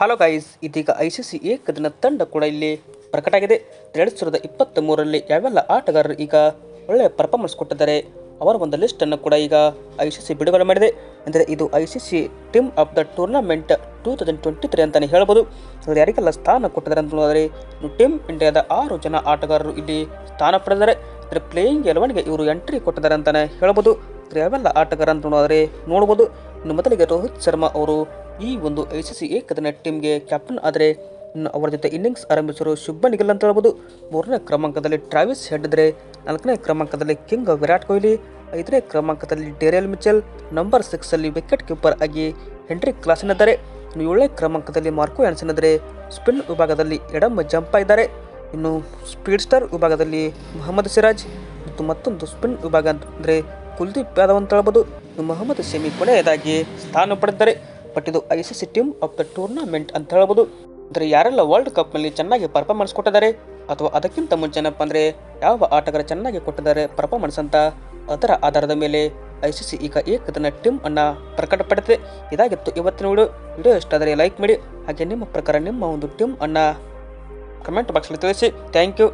Hello guys ಇದೀಗ I C C ಏಕದಿನ ತಂಡ ಕೂಡ ಇಲ್ಲಿ ಪ್ರಕಟ ಆಗಿದೆ ಎರಡು ಸಾವಿರದ ಇಪ್ಪತ್ತ ಮೂರರಲ್ಲಿ ಯಾವೆಲ್ಲ ಆಟಗಾರರು ಈಗ ಒಳ್ಳೆಯ ಪರ್ಫಾರ್ಮೆನ್ಸ್ ಕೊಟ್ಟಿದ್ದಾರೆ, ಅವರ ಒಂದು ಲಿಸ್ಟನ್ನು ಕೂಡ ಈಗ ಐ ಸಿ ಸಿ ಬಿಡುಗಡೆ ಮಾಡಿದೆ. ಅಂದರೆ ಇದು I C C team of the tournament two thousand twenty three ಅಂತಲೇ ಹೇಳ್ಬೋದು. ಅದು ಯಾರಿಗೆಲ್ಲ ಸ್ಥಾನ ಕೊಟ್ಟಿದ್ದಾರೆ ಅಂತ ನೋಡಿದ್ರೆ ಟೀಮ್ ಇಂಡಿಯಾದ ಆರು ಜನ ಆಟಗಾರರು ಇಲ್ಲಿ ಸ್ಥಾನ ಪಡೆದಿದ್ದಾರೆ. ಅಂದರೆ ಪ್ಲೇಯಿಂಗ್ ಎಲೆವನ್ಗೆ ಇವರು ಎಂಟ್ರಿ ಕೊಟ್ಟಿದ್ದಾರೆ ಅಂತಲೇ ಹೇಳ್ಬೋದು. ಯಾವೆಲ್ಲ ಆಟಗಾರ ಅಂತ ನೋಡಿದ್ರೆ ನೋಡ್ಬೋದು. ಇನ್ನು ಮೊದಲಿಗೆ ರೋಹಿತ್ ಶರ್ಮಾ ಅವರು ಈ ಒಂದು ಐ ಸಿ ಸಿ ಏಕದಿನ ಟೀಮ್ಗೆ ಕ್ಯಾಪ್ಟನ್ ಆದರೆ ಅವರ ಜೊತೆ ಇನ್ನಿಂಗ್ಸ್ ಶುಭನ್ ಗಿಲ್ ಅಂತ ಹೇಳ್ಬೋದು. ಮೂರನೇ ಕ್ರಮಾಂಕದಲ್ಲಿ ಟ್ರಾವಿಸ್ ಹೆಡ್ ಇದ್ದರೆ ನಾಲ್ಕನೇ ಕ್ರಮಾಂಕದಲ್ಲಿ ಕಿಂಗ್ ವಿರಾಟ್ ಕೊಹ್ಲಿ, ಐದನೇ ಕ್ರಮಾಂಕದಲ್ಲಿ ಡೇರಿಯಲ್ ಮಿಚೆಲ್, ನಂಬರ್ ಸಿಕ್ಸಲ್ಲಿ ವಿಕೆಟ್ ಕೀಪರ್ ಆಗಿ ಹೆಂಡ್ರಿಕ್ ಕ್ಲಾಸನ್ ಇದ್ದಾರೆ. ಏಳನೇ ಕ್ರಮಾಂಕದಲ್ಲಿ ಮಾರ್ಕೋ ಆ್ಯನ್ಸನ್ ಇದ್ದರೆ ಸ್ಪಿನ್ ವಿಭಾಗದಲ್ಲಿ ಎಡಮ್ ಜಂಪ ಇದ್ದಾರೆ. ಇನ್ನು ಸ್ಪೀಡ್ ಸ್ಟಾರ್ ವಿಭಾಗದಲ್ಲಿ ಮೊಹಮ್ಮದ್ ಸಿರಾಜ್, ಮತ್ತು ಮತ್ತೊಂದು ಸ್ಪಿನ್ ವಿಭಾಗ ಅಂದರೆ ಕುಲ್ದೀಪ್ ಯಾದವ್ ಅಂತ ಹೇಳ್ಬೋದು. ಮೊಹಮ್ಮದ್ ಶಮಿ ಕೊನೆಯದಾಗಿ ಸ್ಥಾನ ಪಡೆದಿದ್ದಾರೆ. ಬಟ್ ಇದು I C C team of the tournament ಅಂತ ಹೇಳ್ಬೋದು. ಅಂದರೆ ಯಾರೆಲ್ಲ ವರ್ಲ್ಡ್ ಕಪ್ನಲ್ಲಿ ಚೆನ್ನಾಗಿ ಪರ್ಫಾರ್ಮೆನ್ಸ್ ಕೊಟ್ಟಿದ್ದಾರೆ, ಅಥವಾ ಅದಕ್ಕಿಂತ ಮುಂಚೆನಪ್ಪ ಅಂದರೆ ಯಾವ ಆಟಗಾರ ಚೆನ್ನಾಗಿ ಕೊಟ್ಟಿದ್ದಾರೆ ಪರ್ಫಾರ್ಮೆನ್ಸ್ ಅಂತ ಅದರ ಆಧಾರದ ಮೇಲೆ ಐ ಸಿ ಸಿ ಈಗ ಏಕದಿನ ಟೀಮ್ ಅನ್ನು ಪ್ರಕಟಪಡಿಸಿದೆ ಇದಾಗಿತ್ತು ಇವತ್ತಿನ ವಿಡಿಯೋ. ವಿಡಿಯೋ ಇಷ್ಟ ಲೈಕ್ ಮಾಡಿ, ಹಾಗೆ ನಿಮ್ಮ ಪ್ರಕಾರ ನಿಮ್ಮ ಒಂದು ಟೀಮ್ ಅನ್ನ ಕಮೆಂಟ್ ಬಾಕ್ಸಲ್ಲಿ ತಿಳಿಸಿ. Thank you